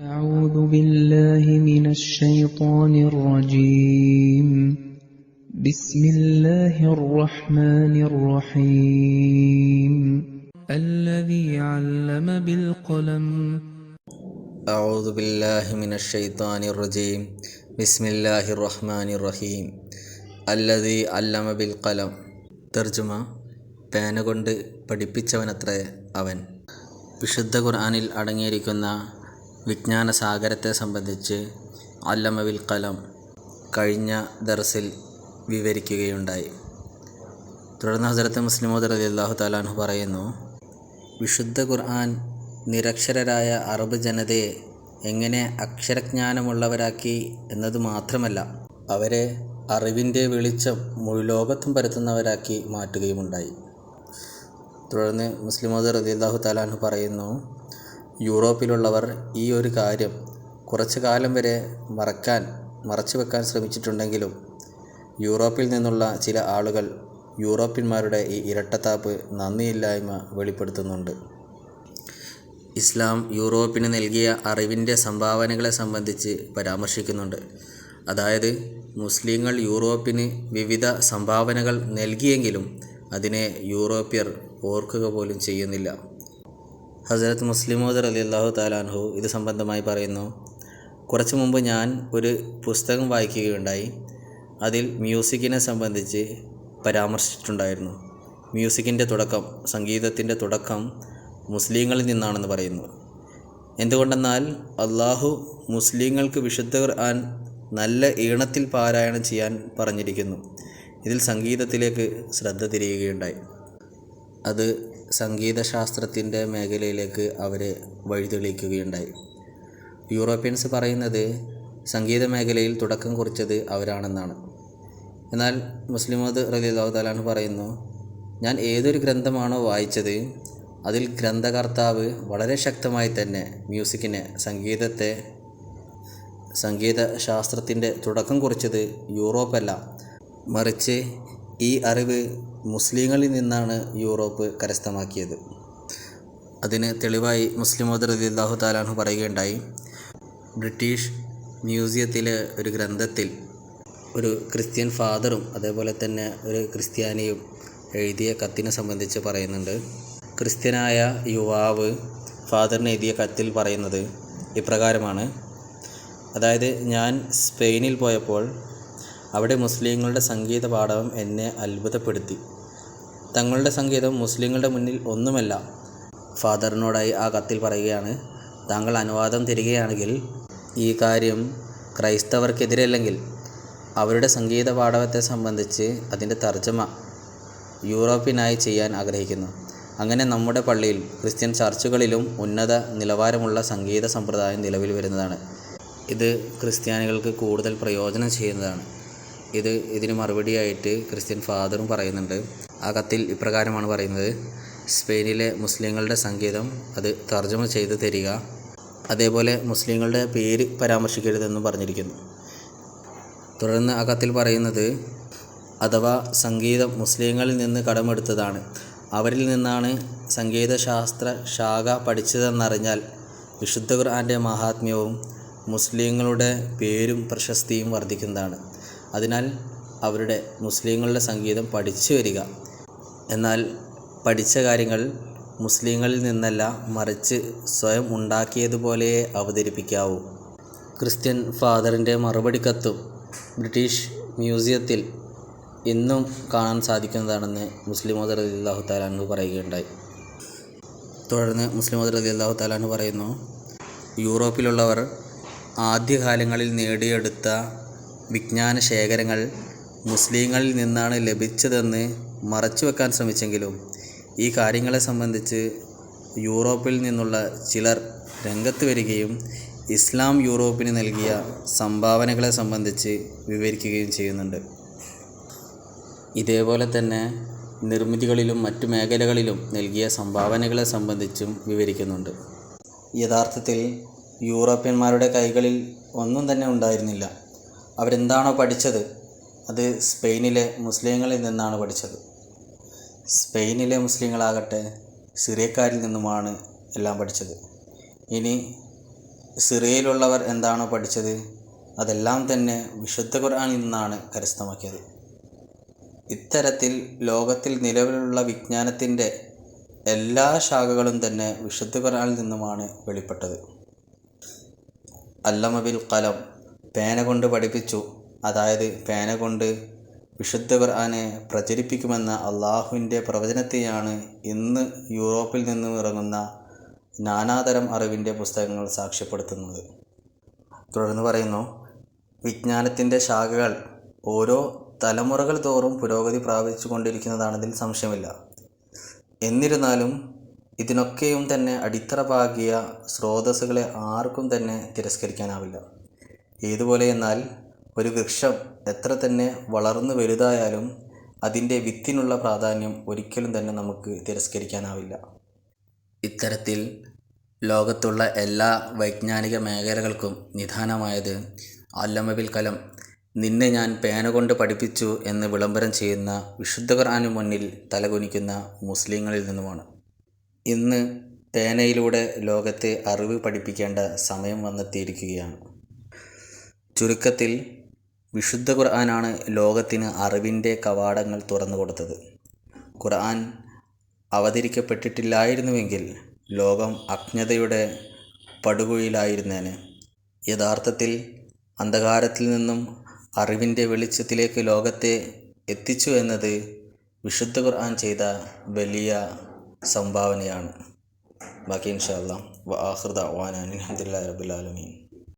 أعوذ بالله من الشيطان الرجيم بسم الله الرحمن الرحيم الذي علم بالقلم أعوذ بالله من الشيطان الرجيم بسم الله الرحمن الرحيم الذي علم بالقلم തർജുമ പേന കൊണ്ട് പഠിപ്പിച്ചവനത്രേ അവൻ വിശുദ്ധ ഖുർആനിൽ അടങ്ങിയിരിക്കുന്ന വിജ്ഞാന സാഗരത്തെ സംബന്ധിച്ച് അല്ലമവിൽ കലം കഴിഞ്ഞ ദർസിൽ വിവരിക്കുകയുണ്ടായി. തുടർന്ന് ഹസരത്ത് മുസ്ലിമോദർ അലി അള്ളാഹു താലാഹു പറയുന്നു വിശുദ്ധ ഖുർആൻ നിരക്ഷരരായ അറബ് ജനതയെ എങ്ങനെ അക്ഷരജ്ഞാനമുള്ളവരാക്കി എന്നത് മാത്രമല്ല അവരെ അറിവിന്റെ വെളിച്ചം മുഴുലോകത്തും പരത്തുന്നവരാക്കി മാറ്റുകയുമുണ്ടായി. തുടർന്ന് മുസ്ലിമോദർ അലി അള്ളാഹു താലാഹു പറയുന്നു യൂറോപ്പിലുള്ളവർ ഈ ഒരു കാര്യം കുറച്ചു കാലം വരെ മറക്കാൻ മറച്ചു വെക്കാൻ ശ്രമിച്ചിട്ടുണ്ടെങ്കിലും യൂറോപ്പിൽ നിന്നുള്ള ചില ആളുകൾ യൂറോപ്യന്മാരുടെ ഈ ഇരട്ടത്താപ്പ് നന്ദിയില്ലായ്മ വെളിപ്പെടുത്തുന്നുണ്ട്. ഇസ്ലാം യൂറോപ്പിന് നൽകിയ അറിവിന്റെ സംഭാവനകളെ സംബന്ധിച്ച് പരാമർശിക്കുന്നുണ്ട്. അതായത് മുസ്ലിങ്ങൾ യൂറോപ്പിന് വിവിധ സംഭാവനകൾ നൽകിയെങ്കിലും അതിനെ യൂറോപ്യർ ഓർക്കുക പോലും ചെയ്യുന്നില്ല. ഹസരത്ത് മുസ്ലിമോദർ അലി അള്ളാഹു താലാൻഹു ഇത് സംബന്ധമായി പറയുന്നു. കുറച്ചു മുമ്പ് ഞാൻ ഒരു പുസ്തകം വായിക്കുകയുണ്ടായി. അതിൽ മ്യൂസിക്കിനെ സംബന്ധിച്ച് പരാമർശിച്ചിട്ടുണ്ടായിരുന്നു. മ്യൂസിക്കിന്റെ തുടക്കം സംഗീതത്തിന്റെ തുടക്കം മുസ്ലിങ്ങളിൽ നിന്നാണെന്ന് പറയുന്നു. എന്തുകൊണ്ടെന്നാൽ അള്ളാഹു മുസ്ലിങ്ങൾക്ക് വിശുദ്ധ ഖുർആൻ നല്ല ഈണത്തിൽ പാരായണം ചെയ്യാൻ പറഞ്ഞിരിക്കുന്നു. ഇതിൽ സംഗീതത്തിലേക്ക് ശ്രദ്ധ തിരിയുകയുണ്ടായി. അത് സംഗീതശാസ്ത്രത്തിന്റെ മേഖലയിലേക്ക് അവരെ വഴിതെളിയിക്കുകയുണ്ടായി. യൂറോപ്യൻസ് പറയുന്നത് സംഗീത മേഖലയിൽ തുടക്കം കുറിച്ചത് അവരാണെന്നാണ്. എന്നാൽ മുസ്ലിമത് റലി അള്ളാഹുദാലാണ് പറയുന്നു ഞാൻ ഏതൊരു ഗ്രന്ഥമാണോ വായിച്ചത് അതിൽ ഗ്രന്ഥകർത്താവ് വളരെ ശക്തമായി തന്നെ മ്യൂസിക്കിനെ സംഗീതത്തെ സംഗീത ശാസ്ത്രത്തിന്റെ തുടക്കം കുറിച്ചത് യൂറോപ്പല്ല മറിച്ച് ഈ അറിവ് മുസ്ലിങ്ങളിൽ നിന്നാണ് യൂറോപ്പ് കരസ്ഥമാക്കിയത്. അതിന് തെളിവായി മുസ്ലിമോദർ റദിയല്ലാഹു താലാഹു പറയുകയുണ്ടായി ബ്രിട്ടീഷ് മ്യൂസിയത്തിലെ ഒരു ഗ്രന്ഥത്തിൽ ഒരു ക്രിസ്ത്യൻ ഫാദറും അതേപോലെ തന്നെ ഒരു ക്രിസ്ത്യാനിയും എഴുതിയ കത്തിനെ സംബന്ധിച്ച് പറയുന്നുണ്ട്. ക്രിസ്ത്യനായ യുവാവ് ഫാദറിന് എഴുതിയ കത്തിൽ പറയുന്നത് ഇപ്രകാരമാണ്. അതായത് ഞാൻ സ്പെയിനിൽ പോയപ്പോൾ അവിടെ മുസ്ലിങ്ങളുടെ സംഗീത പാഠവും എന്നെ അത്ഭുതപ്പെടുത്തി. തങ്ങളുടെ സംഗീതം മുസ്ലിങ്ങളുടെ മുന്നിൽ ഒന്നുമല്ല. ഫാദറിനോടായി ആ കത്തിൽ പറയുകയാണ് താങ്കൾ അനുവാദം തരികയാണെങ്കിൽ ഈ കാര്യം ക്രൈസ്തവർക്കെതിരല്ലെങ്കിൽ അവരുടെ സംഗീത പാഠവത്തെ സംബന്ധിച്ച് അതിന്റെ തർജമ യൂറോപ്പിനായി ചെയ്യാൻ ആഗ്രഹിക്കുന്നു. അങ്ങനെ നമ്മുടെ പള്ളിയിൽ ക്രിസ്ത്യൻ ചർച്ചുകളിലും ഉന്നത നിലവാരമുള്ള സംഗീത സമ്പ്രദായം നിലവിൽ വരുന്നതാണ്. ഇത് ക്രിസ്ത്യാനികൾക്ക് കൂടുതൽ പ്രയോജനം ചെയ്യുന്നതാണ്. ഇത് ഇതിന് മറുപടിയായിട്ട് ക്രിസ്ത്യൻ ഫാദറും പറയുന്നുണ്ട്. ആ കത്തിൽ ഇപ്രകാരമാണ് പറയുന്നത്. സ്പെയിനിലെ മുസ്ലിങ്ങളുടെ സംഗീതം അത് തർജമ ചെയ്ത് തരിക. അതേപോലെ മുസ്ലിങ്ങളുടെ പേര് പരാമർശിക്കരുതെന്നും പറഞ്ഞിരിക്കുന്നു. തുടർന്ന് ആ കത്തിൽ പറയുന്നത് അഥവാ സംഗീതം മുസ്ലിങ്ങളിൽ നിന്ന് കടമെടുത്തതാണ്. അവരിൽ നിന്നാണ് സംഗീതശാസ്ത്ര ശാഖ പഠിച്ചതെന്നറിഞ്ഞാൽ വിശുദ്ധ ഖുർആന്റെ മഹാത്മ്യവും മുസ്ലിങ്ങളുടെ പേരും പ്രശസ്തിയും വർദ്ധിക്കുന്നതാണ്. അതിനാൽ അവരുടെ മുസ്ലിങ്ങളുടെ സംഗീതം പഠിച്ചു വരിക. എന്നാൽ പഠിച്ച കാര്യങ്ങൾ മുസ്ലിങ്ങളിൽ നിന്നല്ല മറിച്ച് സ്വയം ഉണ്ടാക്കിയതുപോലെ അവതരിപ്പിക്കാവൂ. ക്രിസ്ത്യൻ ഫാദറിന്റെ മറുപടി കത്തും ബ്രിട്ടീഷ് മ്യൂസിയത്തിൽ ഇന്നും കാണാൻ സാധിക്കുന്നതാണെന്ന് മുസ്ലിം മദർ അള്ളാഹു താലാനു പറയുകയുണ്ടായി. തുടർന്ന് മുസ്ലിം മദർ അള്ളാഹു താലാനു പറയുന്നു യൂറോപ്പിലുള്ളവർ ആദ്യകാലങ്ങളിൽ നേടിയെടുത്ത വിജ്ഞാന ശേഖരങ്ങൾ മുസ്ലിങ്ങളിൽ നിന്നാണ് ലഭിച്ചതെന്ന് മറച്ചു വെക്കാൻ ശ്രമിച്ചെങ്കിലും ഈ കാര്യങ്ങളെ സംബന്ധിച്ച് യൂറോപ്പിൽ നിന്നുള്ള ചിലർ രംഗത്ത് വരികയും ഇസ്ലാം യൂറോപ്പിന് നൽകിയ സംഭാവനകളെ സംബന്ധിച്ച് വിവരിക്കുകയും ചെയ്യുന്നുണ്ട്. ഇതേപോലെ തന്നെ നിർമ്മിതികളിലും മറ്റു മേഖലകളിലും നൽകിയ സംഭാവനകളെ സംബന്ധിച്ചും വിവരിക്കുന്നുണ്ട്. യഥാർത്ഥത്തിൽ യൂറോപ്യന്മാരുടെ കൈകളിൽ ഒന്നും തന്നെ ഉണ്ടായിരുന്നില്ല. അവരെന്താണോ പഠിച്ചത്? അത് സ്പെയിനിലെ മുസ്ലിങ്ങളിൽ നിന്നാണ് പഠിച്ചത്. സ്പെയിനിലെ മുസ്ലിങ്ങളാകട്ടെ സിറിയക്കാരിൽ നിന്നുമാണ് എല്ലാം പഠിച്ചത്. ഇനി സിറിയയിലുള്ളവർ എന്താണോ പഠിച്ചത്? അതെല്ലാം തന്നെ വിശുദ്ധ ഖുർആാനിൽ നിന്നാണ് കരസ്ഥമാക്കിയത്. ഇത്തരത്തിൽ ലോകത്തിൽ നിലവിലുള്ള വിജ്ഞാനത്തിന്റെ എല്ലാ ശാഖകളും തന്നെ വിശുദ്ധ ഖുർആാനിൽ നിന്നുമാണ് വെളിപ്പെട്ടത്. അല്ലമബിൽ കലം പേന കൊണ്ട് പഠിപ്പിച്ചു. അതായത് പേന കൊണ്ട് വിശുദ്ധ ഖുർആനെ പ്രചരിപ്പിക്കുമെന്ന അള്ളാഹുവിന്റെ പ്രവചനത്തെയാണ് ഇന്ന് യൂറോപ്പിൽ നിന്നും ഇറങ്ങുന്ന നാനാതരം അറിവിന്റെ പുസ്തകങ്ങൾ സാക്ഷ്യപ്പെടുത്തുന്നത്. തുടർന്ന് പറയുന്നു വിജ്ഞാനത്തിന്റെ ശാഖകൾ ഓരോ തലമുറകൾ തോറും പുരോഗതി പ്രാപിച്ചു കൊണ്ടിരിക്കുന്നതാണതിൽ സംശയമില്ല. എന്നിരുന്നാലും ഇതിനൊക്കെയും തന്നെ അടിത്തറ പാകിയ സ്രോതസ്സുകളെ ആർക്കും തന്നെ തിരസ്കരിക്കാനാവില്ല. ഏതുപോലെ എന്നാൽ ഒരു വൃക്ഷം എത്ര തന്നെ വളർന്നു വലുതായാലും അതിന്റെ വിത്തിനുള്ള പ്രാധാന്യം ഒരിക്കലും തന്നെ നമുക്ക് തിരസ്കരിക്കാനാവില്ല. ഇത്തരത്തിൽ ലോകത്തുള്ള എല്ലാ വൈജ്ഞാനിക മേഖലകൾക്കും നിധാനമായത് അല്ലമബിൽ കലം. നിന്നെ ഞാൻ പേന കൊണ്ട് പഠിപ്പിച്ചു എന്ന് വിളംബരം ചെയ്യുന്ന വിശുദ്ധ ഖുർആാനു മുന്നിൽ തലകുനിക്കുന്ന മുസ്ലിങ്ങളിൽ നിന്നുമാണ്. ഇന്ന് പേനയിലൂടെ ലോകത്തെ അറിവ് പഠിപ്പിക്കേണ്ട സമയം വന്നെത്തിയിരിക്കുകയാണ്. ചുരുക്കത്തിൽ വിശുദ്ധ ഖുർആനാണ് ലോകത്തിന് അറിവിന്റെ കവാടങ്ങൾ തുറന്നു കൊടുത്തത്. ഖുർആൻ അവതരിക്കപ്പെട്ടിട്ടില്ലായിരുന്നുവെങ്കിൽ ലോകം അജ്ഞതയുടെ പടുകുഴിയിലായിരുന്നേനെ. യഥാർത്ഥത്തിൽ അന്ധകാരത്തിൽ നിന്നും അറിവിന്റെ വെളിച്ചത്തിലേക്ക് ലോകത്തെ എത്തിച്ചു എന്നത് വിശുദ്ധ ഖുർആൻ ചെയ്ത വലിയ സംഭാവനയാണ്. ബാക്കി ഇൻഷാ വാഹൃദ വാനാൻ റബ്ബിൽ ആലമീൻ.